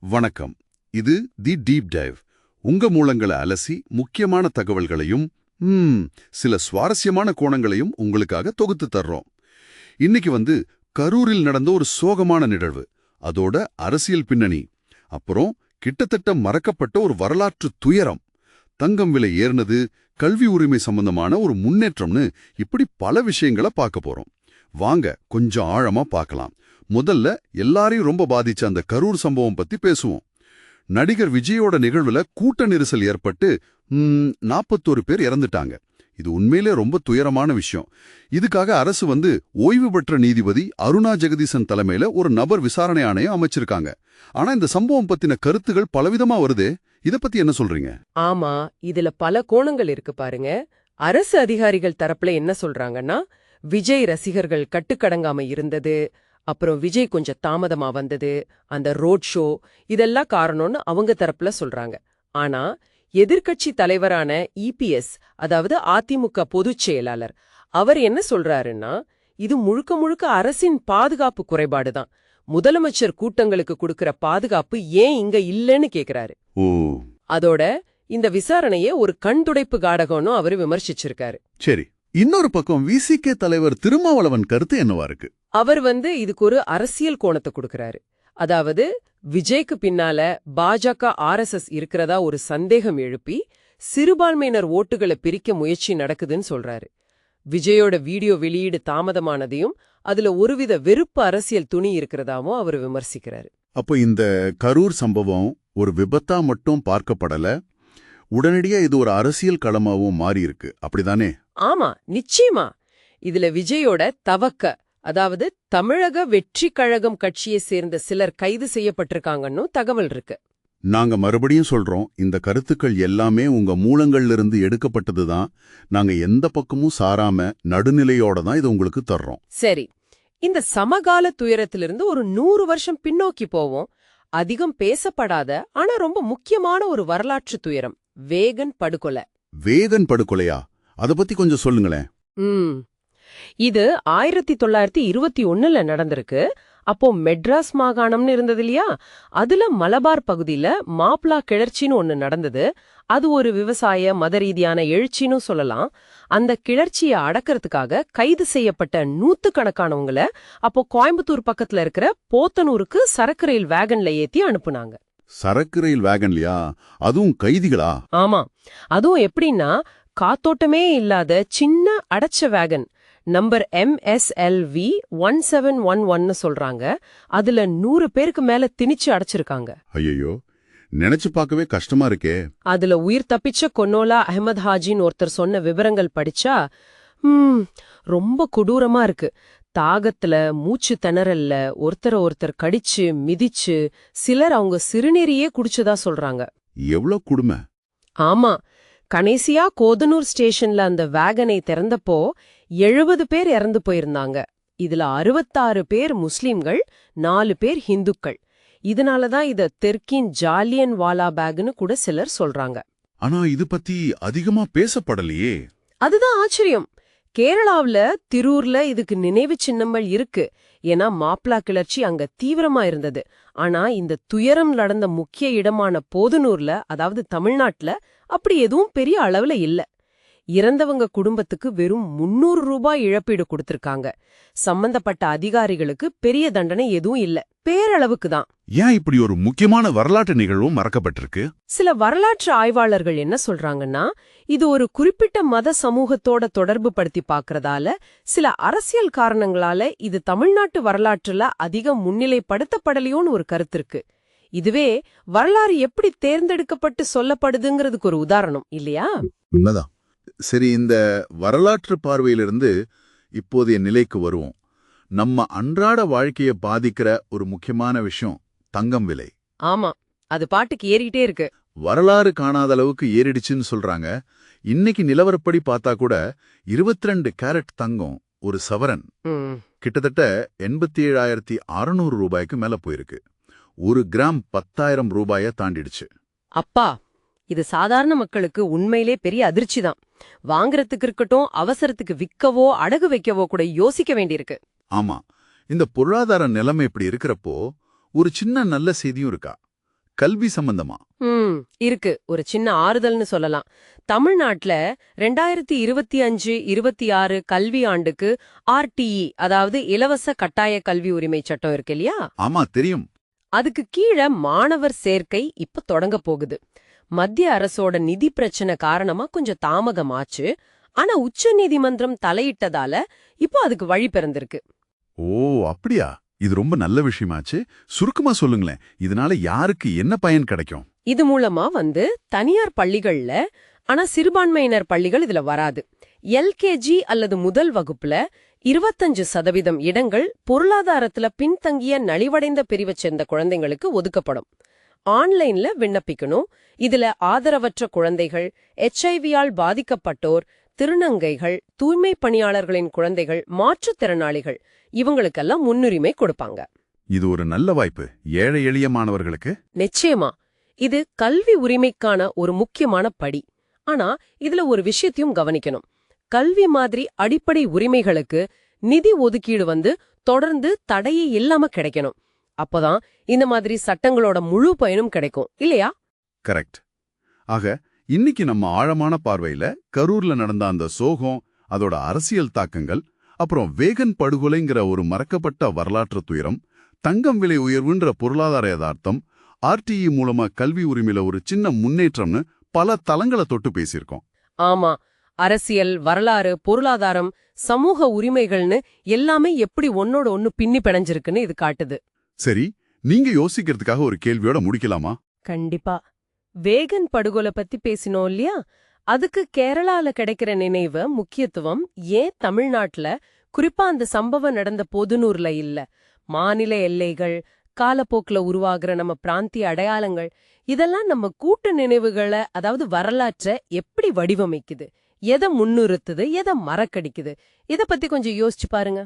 வணக்கம். இது தி deep dive. உங்க மூலங்களை அலசி முக்கியமான தகவல்களையும் சில சுவாரஸ்யமான கோணங்களையும் உங்களுக்காக தொகுத்து தர்றோம். இன்னைக்கு வந்து கரூரில் நடந்த ஒரு சோகமான நிகழ்வு. அதோட அரசியல் பின்னணி. அப்புறம் கிட்டத்தட்ட மறக்கப்பட்ட ஒரு வரலாற்று துயரம். தங்கம் விலை ஏறினது கல்வி உரிமை சம்பந்தமான ஒரு முன்னேற்றம்னு இப்படி பல விஷயங்களை பார்க்க போறோம். வாங்க கொஞ்சம் ஆழமா பார்க்கலாம். முதல்ல எல்லாரையும் ரொம்ப பாதிச்ச அந்த கரூர் சம்பவம் பத்தி பேசுவோம். நடிகர் விஜயோட நிகழ்வுல கூட்ட நெரிசல் ஏற்பட்டு நாற்பத்தோரு பேர் இறந்துட்டாங்க. இது உண்மையிலே ரொம்ப துயரமான விஷயம். இதுக்காக அரசு வந்து ஓய்வு பெற்ற நீதிபதி அருணா ஜெகதீசன் தலைமையில ஒரு நபர் விசாரணை ஆணையம் அமைச்சிருக்காங்க. ஆனா இந்த சம்பவம் பத்தின கருத்துகள் பலவிதமா வருதே? இத பத்தி என்ன சொல்றீங்க? ஆமா இதுல பல கோணங்கள் இருக்கு பாருங்க. அரசு அதிகாரிகள் தரப்புல என்ன சொல்றாங்கன்னா விஜய் ரசிகர்கள் கட்டுக்கடங்காம இருந்தது அப்புறம் விஜய் கொஞ்சம் தாமதமா வந்தது அந்த ரோட் ஷோ இதெல்லாம் காரணம்னு அவங்க தரப்புல சொல்றாங்க. ஆனா எதிர்க்கட்சி தலைவரான இபிஎஸ் அதாவது அதிமுக பொதுச் செயலாளர் அவர் என்ன சொல்றாருன்னா இது முழுக்க முழுக்க அரசின் பாதுகாப்பு குறைபாடுதான் முதலமைச்சர் கூட்டங்களுக்கு கொடுக்கிற பாதுகாப்பு ஏன் இங்க இல்லைன்னு கேக்குறாரு. ஓ. அதோட இந்த விசாரணைய ஒரு கண்துடைப்பு காடகம்னு அவரு விமர்சிச்சிருக்காரு. சரி இன்னொரு பக்கம் விசிகே தலைவர் திருமாவளவன் கருத்து என்னவா இருக்கு? அவர் வந்து இதுக்கு ஒரு அரசியல் கோணத்தை கொடுக்கறாரு. அதாவது விஜய்க்கு பின்னால பாஜக ஆர்எஸ்எஸ் இருக்கிறதா ஒரு சந்தேகம் எழுப்பி சிறுபான்மையினர் ஓட்டுகளை பிரிக்க முயற்சி நடக்குதுன்னு சொல்றாரு. விஜயோட வீடியோ வெளியீடு தாமதமானதையும் அதுல ஒருவித வெறுப்பு அரசியல் துணி இருக்கிறதாவும் அவர் விமர்சிக்கிறாரு. அப்போ இந்த கரூர் சம்பவம் ஒரு விபத்தா மட்டும் பார்க்கப்படல உடனடியா இது ஒரு அரசியல் களமாவும் மாறி இருக்கு அப்படிதானே? ஆமா நிச்சயமா. இதுல விஜயோட தவக்க அதாவது தமிழக வெற்றி கழகம் கட்சியை சேர்ந்த சிலர் கைது செய்யப்பட்டிருக்காங்கன்னு தகவல் இருக்கு. நாங்க மறுபடியும் சொல்றோம் இந்த கருத்துக்கள் எல்லாமே உங்க மூலங்கள்ல இருந்து எடுக்கப்பட்டதுதான் நாங்க எந்த பக்கமும் சாராம நடுநிலையோட தான் இது உங்களுக்கு தர்றோம். சரி இந்த சமகால துயரத்திலிருந்து ஒரு நூறு வருஷம் பின்னோக்கி போவோம். அதிகம் பேசப்படாத ஆனா ரொம்ப முக்கியமான ஒரு வரலாற்று துயரம் வேகன் படுகொலை. வேகன் படுகொலையா? அத பத்தி கொஞ்சம் சொல்லுங்களேன். ம். இது ஆயிரத்தி தொள்ளாயிரத்தி இருபத்தி ஒண்ணுல நடந்திருக்கு. அப்போ மெட்ராஸ் மாகாணம்னு இருந்தது இல்லையா? அதுல மலபார் பகுதியில மாப்ளா கிளர்ச்சின்னு ஒண்ணு நடந்தது. அது ஒரு விவசாய மத ரீதியான எழுச்சின்னு சொல்லலாம். அந்த கிளர்ச்சியை அடக்கிறதுக்காக கைது செய்யப்பட்ட நூத்துக்கணக்கானவங்கள அப்போ கோயம்புத்தூர் பக்கத்துல இருக்கிற போத்தனூருக்கு சரக்கு ரயில் வேகன்ல ஏத்தி அனுப்புனாங்க. சரக்கு ரயில் வேகன்லையா அதுவும் கைதிகளா? ஆமா. அதுவும் எப்படின்னா காத்தோட்டமே இல்லாத சின்ன அடைச்ச wagon. Number M S L V one seven one ஒன்னு சொல்றாங்க. அதுல நூறு பேருக்கு மேல திணிச்சு அடைச்சிருக்காங்க. ஐயோ நினைச்சு பார்க்கவே கஷ்டமா இருக்கே. அதுல உயிர் தப்பிச்ச கொன்னோலா அஹமத் ஹாஜின்னு ஒருத்தர் சொன்ன விவரங்கள் படிச்சா ரொம்ப கொடூரமா இருக்கு. தாகத்துல மூச்சு திணறல்ல ஒருத்தர ஒருத்தர் கடிச்சு மிதிச்சு சிலர் அவங்க சிறுநீரையே குடிச்சதா சொல்றாங்க. எவ்வளவு கொடுமை. ஆமா கடைசியா கோதனூர் ஸ்டேஷன்ல அந்த வேகனை திறந்தப்போ எழுபது பேர் இறந்து போயிருந்தாங்க. இதுல அறுபத்தாறு பேர் முஸ்லிம்கள் நாலு பேர் ஹிந்துக்கள். இதனாலதான் இத தெற்கின் ஜாலியன் வாலா பேக்னு கூட சிலர் சொல்றாங்க. ஆனா இது பத்தி அதிகமா பேசப்படலையே. அதுதான் ஆச்சரியம். கேரளாவுல திருூர்ல இதுக்கு நினைவு சின்னங்கள் இருக்கு. ஏன்னா மாப்ளா கிளர்ச்சி அங்க தீவிரமா இருந்தது. ஆனா இந்த துயரம் நடந்த முக்கிய இடமான போதுனூர்ல அதாவது தமிழ்நாட்டுல அப்படி எதுவும் பெரிய அளவுல இல்ல. இறந்தவங்க குடும்பத்துக்கு வெறும் முன்னூறு ரூபாய் இழப்பீடு கொடுத்திருக்காங்க. சம்பந்தப்பட்ட அதிகாரிகளுக்கு பெரிய தண்டனை எதுவும் இல்ல. பேரளவுக்கு தான். ஏன் இப்படி ஒரு முக்கியமான வரலாற்று நிகழ்வும் மறக்கப்பட்டிருக்கு? சில வரலாற்று ஆய்வாளர்கள் என்ன சொல்றாங்கன்னா இது ஒரு குறிப்பிட்ட மத சமூகத்தோட தொடர்பு படுத்தி பார்க்கறதால சில அரசியல் காரணங்களால இது தமிழ்நாட்டு வரலாற்றுல அதிகம் முன்னிலைப்படுத்தப்படலையோன்னு ஒரு கருத்து இருக்கு. இதுவே வரலாறு எப்படி தேர்ந்தெடுக்கப்பட்டு சொல்லப்படுதுங்கிறதுக்கு ஒரு உதாரணம் இல்லையா? உண்மைதான். சரி இந்த வரலாற்று பார்வையிலிருந்து இப்போதைய நிலைக்கு வருவோம். நம்ம அன்றாட வாழ்க்கையை பாதிக்கிற ஒரு முக்கியமான விஷயம் தங்கம் விலை. ஆமா அது பாட்டுக்கு ஏறிட்டே இருக்கு. வரலாறு காணாத அளவுக்கு ஏறிடுச்சுன்னு சொல்றாங்க. இன்னைக்கு நிலவரப்படி பார்த்தா கூட 22 கேரட் தங்கம் ஒரு சவரன். கிட்டத்தட்ட எண்பத்தி ஏழாயிரத்தி அறுநூறு ரூபாய்க்கு மேல போயிருக்கு. ஒரு கிராம் பத்தாயிரம் ரூபாய தாண்டிடுச்சு. அப்பா இது சாதாரண மக்களுக்கு உண்மையிலே பெரிய அதிர்ச்சி தான். வாங்குறதுக்கு இருக்கட்டும் அவசரத்துக்கு விற்கவோ அடகு வைக்கவோ கூட யோசிக்க வேண்டியிருக்கு. ஆமா. இந்த பொருளாதார நிலைமை இப்படி இருக்கிறப்போ ஒரு சின்ன நல்ல செய்தியும் இருக்கா? கல்வி சம்பந்தமா? இருக்கு. ஒரு சின்ன ஆறுதல்னு சொல்லலாம். தமிழ்நாட்டுல ரெண்டாயிரத்தி இருபத்தி அஞ்சு இருபத்தி ஆறு கல்வி ஆண்டுக்கு ஆர்டிஇ அதாவது இலவச கட்டாய கல்வி உரிமை சட்டம் இருக்கு இல்லையா? ஆமா தெரியும். அதுக்கு கீழே மாணவர் சேர்க்கை இப்ப தொடங்க போகுது. மத்திய அரசோட நிதி பிரச்சனை காரணமா கொஞ்சம் தாமதமாச்சு. ஆனா உச்ச நீதிமன்றம் தலையிட்டதால இப்போ அதுக்கு வழி பிறந்திருக்கு. ஓ அப்படியா? இது ரொம்ப நல்ல விஷயமாச்சு. சுருக்கமா சொல்லுங்களேன். இதனால யாருக்கு என்ன பயன் கிடைக்கும்? இது மூலமா வந்து தனியார் பள்ளிகள்ல ஆனா சிறுபான்மையினர் பள்ளிகள் இதுல வராது. எல்கேஜி அல்லது முதல் வகுப்புல இருபத்தஞ்சு சதவீதம் இடங்கள் பொருளாதாரத்துல பின்தங்கிய நலிவடைந்த பிரிவைச் சேர்ந்த குழந்தைங்களுக்கு ஒதுக்கப்படும். ஆன்லைன்ல விண்ணப்பிக்கணும். இதுல ஆதரவற்ற குழந்தைகள் எச்ஐவியால் பாதிக்கப்பட்டோர் திருநங்கைகள் தூய்மை பணியாளர்களின் குழந்தைகள் மாற்றுத்திறனாளிகள் இவங்களுக்கெல்லாம் முன்னுரிமை கொடுப்பாங்க. இது ஒரு நல்ல வாய்ப்பு. ஏழை எளிய மாணவர்களுக்கு? நிச்சயமா. இது கல்வி உரிமைக்கான ஒரு முக்கியமான படி. ஆனா இதுல ஒரு விஷயத்தையும் கவனிக்கணும். கல்வி மாதிரி அடிப்படை உரிமைகளுக்கு நிதி ஒதுக்கீடு வந்து தொடர்ந்து தடையே இல்லாம கிடைக்கணும். அப்பதான் இந்த மாதிரி சட்டங்களோட முழு பயனும் கிடைக்கும். இல்லையா? கரெக்ட். ஆக இன்னைக்கு நம்ம ஆழமான பார்வையில கரூர்ல நடந்த அந்த சோகம் அதோட அரசியல் தாக்கங்கள் அப்புறம் வேகன் படுகொலைங்கிற ஒரு மறக்கப்பட்ட வரலாற்று துயரம் தங்கம் விலை உயர்வுன்ற பொருளாதார யதார்த்தம் ஆர்டிஇ மூலமா கல்வி உரிமையில ஒரு சின்ன முன்னேற்றம்னு பல தளங்களை தொட்டு பேசியிருக்கோம். ஆமா அரசியல் வரலாறு பொருளாதாரம் சமூக உரிமைகள்னு எல்லாமே எப்படி ஒன்னோட ஒன்னு பின்னி பிணைஞ்சிருக்குன்னு இது காட்டுது. சரி நீங்க யோசிக்கிறதுக்காக ஒரு கேள்வியோட முடிக்கலாமா? கண்டிப்பா. வேகன் படுகொலை பத்தி பேசினோம் இல்லையா? அதுக்கு கேரளால கிடைக்கிற நினைவு முக்கியத்துவம் ஏன் தமிழ்நாட்டுல குறிப்பா அந்த சம்பவம் நடந்த பொதுநூர்ல இல்ல? மாநில எல்லைகள் காலப்போக்குல உருவாகிற நம்ம பிராந்திய அடையாளங்கள் இதெல்லாம் நம்ம கூட்டு நினைவுகளை அதாவது வரலாற்றை எப்படி வடிவமைக்குது? எதை முன்னிறுத்துது? எதை மறக்கடிக்குது? இத பத்தி கொஞ்சம் யோசிச்சு பாருங்க.